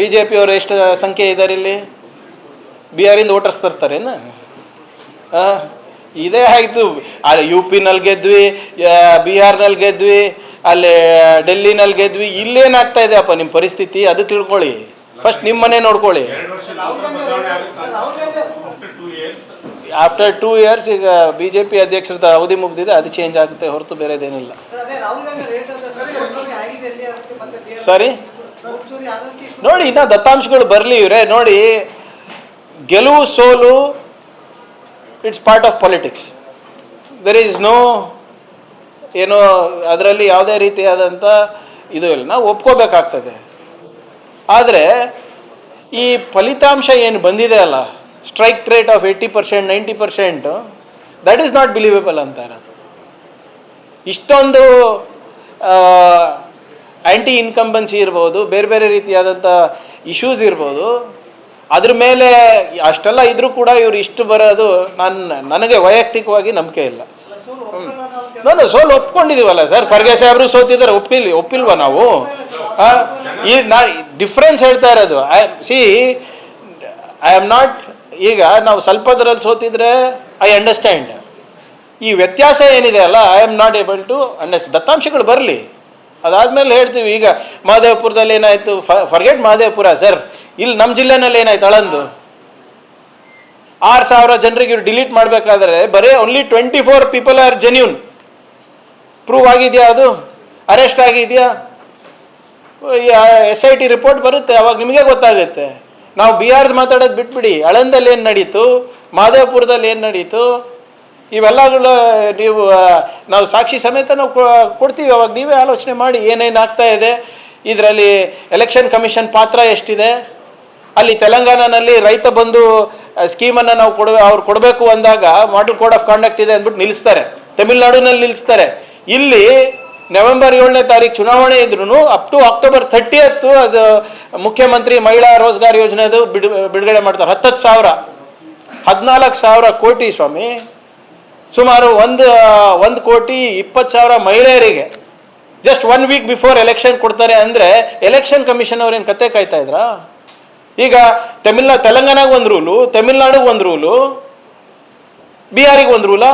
B J ಪಿಯವರು ಎಷ್ಟು ಸಂಖ್ಯೆ ಇದ್ದಾರೆ ಇಲ್ಲಿ? ಬಿಹಾರಿಂದ ವೋಟರ್ಸ್ ತರ್ತಾರೇನು ಹಾಂ ಇದೇ ಆಯಿತು. ಅಲ್ಲಿ ಯು ಪಿನಲ್ಲಿ ಗೆದ್ವಿ ಬಿ ಬಿಹಾರ್ನಲ್ಲಿ ಗೆದ್ವಿ ಅಲ್ಲಿ ಡೆಲ್ಲಿನಲ್ಲಿ ಗೆದ್ವಿ ಇಲ್ಲೇನಾಗ್ತಾ ಇದೆ ಅಪ್ಪ ನಿಮ್ಮ ಪರಿಸ್ಥಿತಿ? ಅದು ತಿಳ್ಕೊಳ್ಳಿ. ಫಸ್ಟ್ ನಿಮ್ಮ ಮನೆ ನೋಡ್ಕೊಳ್ಳಿ. ವರ್ಷ after two years after two years ಈಗ ಬಿ ಜೆ ಪಿ ಅಧ್ಯಕ್ಷರದ ಅವಧಿ ಮುಗಿದಿದೆ ಅದು ಚೇಂಜ್ ಆಗುತ್ತೆ ಹೊರತು ಬೇರೆದೇನಿಲ್ಲ. ಸರ್ ನೋಡಿ, ಇನ್ನ ದತ್ತಾಂಶಗಳು ಬರಲಿ ಇವರೇ. ನೋಡಿ, ಗೆಲುವು, ಸೋಲು it's part of politics there is no ಏನೋ, ಅದರಲ್ಲಿ ಯಾವುದೇ ರೀತಿಯಾದಂಥ ಇದು ಇಲ್ಲ. ನಾವು ಒಪ್ಕೋಬೇಕಾಗ್ತದೆ. ಆದರೆ, ಈ ಫಲಿತಾಂಶ ಏನು ಬಂದಿದೆ ಅಲ್ಲ strike rate of eighty percent ninety percent that is not believable ಅಂತ ಇರೋದು ಇಷ್ಟೊಂದು ಆ್ಯಂಟಿ ಇನ್ಕಂಬನ್ಸಿ ಇರ್ಬೋದು, ಬೇರೆ ಬೇರೆ ರೀತಿಯಾದಂಥ ಇಶ್ಯೂಸ್ ಇರ್ಬೋದು. ಅದ್ರ ಮೇಲೆ ಅಷ್ಟೆಲ್ಲ ಇದ್ರೂ ಕೂಡ ಇವ್ರು ಇಷ್ಟು ಬರೋದು ನನ್ನ ನನಗೆ ವೈಯಕ್ತಿಕವಾಗಿ ನಂಬಿಕೆ ಇಲ್ಲ. ನಾನು ಸೋಲು ಒಪ್ಕೊಂಡಿದೀವಲ್ಲ ಸರ್. ಖರ್ಗೆ ಸಾಹೇಬ್ರು ಸೋತಿದ್ದಾರೆ. ಒಪ್ಪಿಲ್, ಒಪ್ಪಿಲ್ವಾ ನಾವು? ಈ ನಾ ಡಿಫ್ರೆನ್ಸ್ ಹೇಳ್ತಾ ಇರೋದು. I see I am not ಈಗ ನಾವು ಸ್ವಲ್ಪದ್ರಲ್ಲಿ ಸೋತಿದ್ರೆ ಐ ಅಂಡರ್ಸ್ಟ್ಯಾಂಡ್ ಈ ವ್ಯತ್ಯಾಸ ಏನಿದೆ ಅಲ್ಲ I am not able to understand ದತ್ತಾಂಶಗಳು ಬರಲಿ. ಅದಾದ್ಮೇಲೆ ಹೇಳ್ತೀವಿ, ಈಗ ಮಹದೇವಪುರದಲ್ಲಿ ಏನಾಯಿತು? ಫರ್ಗೆಟ್ ಮಹದೇವಪುರ ಸರ್ ಇಲ್ಲಿ ನಮ್ಮ ಜಿಲ್ಲೆನಲ್ಲಿ ಏನಾಯ್ತು ಅಳಂದು? ಆರು ಸಾವಿರ ಜನರಿಗೆ ಇವ್ರು ಡಿಲೀಟ್ ಮಾಡಬೇಕಾದ್ರೆ ಬರೀ only twenty four people are genuine prove ಆಗಿದೆಯಾ ಅದು? ಅರೆಸ್ಟ್ ಆಗಿದೆಯಾ? ಎಸ್ ಐ ಟಿ ರಿಪೋರ್ಟ್ ಬರುತ್ತೆ, ಅವಾಗ ನಿಮಗೆ ಗೊತ್ತಾಗುತ್ತೆ. ನಾವು ಬಿಹಾರ್ದು ಮಾತಾಡೋದು ಬಿಟ್ಬಿಡಿ. ಅಳಂದಲ್ಲಿ ಏನು ನಡೀತು? ಮಾದೇವಪುರದಲ್ಲಿ ಏನು ನಡೀತು? ಇವೆಲ್ಲಗಳು ನೀವು ನಾವು ಸಾಕ್ಷಿ ಸಮೇತ ನಾವು ಕೊಡ್ತೀವಿ. ಅವಾಗ ನೀವೇ ಆಲೋಚನೆ ಮಾಡಿ ಏನೇನು ಆಗ್ತಾ ಇದೆ. ಇದರಲ್ಲಿ ಎಲೆಕ್ಷನ್ ಕಮಿಷನ್ ಪಾತ್ರ ಎಷ್ಟಿದೆ? ಅಲ್ಲಿ ತೆಲಂಗಾಣನಲ್ಲಿ ರೈತ ಬಂದು ಸ್ಕೀಮನ್ನು ನಾವು ಕೊಡ, ಅವ್ರು ಕೊಡಬೇಕು ಅಂದಾಗ ಮಾಡಲ್ ಕೋಡ್ ಆಫ್ ಕಾಂಡಕ್ಟ್ ಇದೆ ಅಂದ್ಬಿಟ್ಟು ನಿಲ್ಲಿಸ್ತಾರೆ. ತಮಿಳ್ನಾಡಿನಲ್ಲಿ ನಿಲ್ಲಿಸ್ತಾರೆ. ಇಲ್ಲಿ ನವೆಂಬರ್ ಏಳನೇ ತಾರೀಕು ಚುನಾವಣೆ ಇದ್ರೂ ಅಪ್ ಟು ಅಕ್ಟೋಬರ್ ಥರ್ಟಿಯತ್ತು ಅದು ಮುಖ್ಯಮಂತ್ರಿ ಮಹಿಳಾ ರೋಜ್ಗಾರ್ ಯೋಜನೆದು ಬಿಡು, ಬಿಡುಗಡೆ ಮಾಡ್ತಾರೆ. ಹತ್ತತ್ತು ಸಾವಿರ. ಹದಿನಾಲ್ಕು ಸಾವಿರ ಕೋಟಿ ಸ್ವಾಮಿ. ಸುಮಾರು ಒಂದು ಒಂದು ಕೋಟಿ ಇಪ್ಪತ್ತು ಸಾವಿರ ಮಹಿಳೆಯರಿಗೆ just one week before election ಕೊಡ್ತಾರೆ ಅಂದರೆ ಎಲೆಕ್ಷನ್ ಕಮಿಷನ್ ಅವ್ರೇನು ಕತೆ ಕಾಯ್ತಾ ಇದ್ರಾ? ಈಗ ತಮಿಳ್ನಾ, ತೆಲಂಗಾಣಗೆ ಒಂದು ರೂಲು ತಮಿಳ್ನಾಡಿಗೆ ಒಂದು ರೂಲು ಬಿಹಾರಿಗೆ ಒಂದು ರೂಲಾ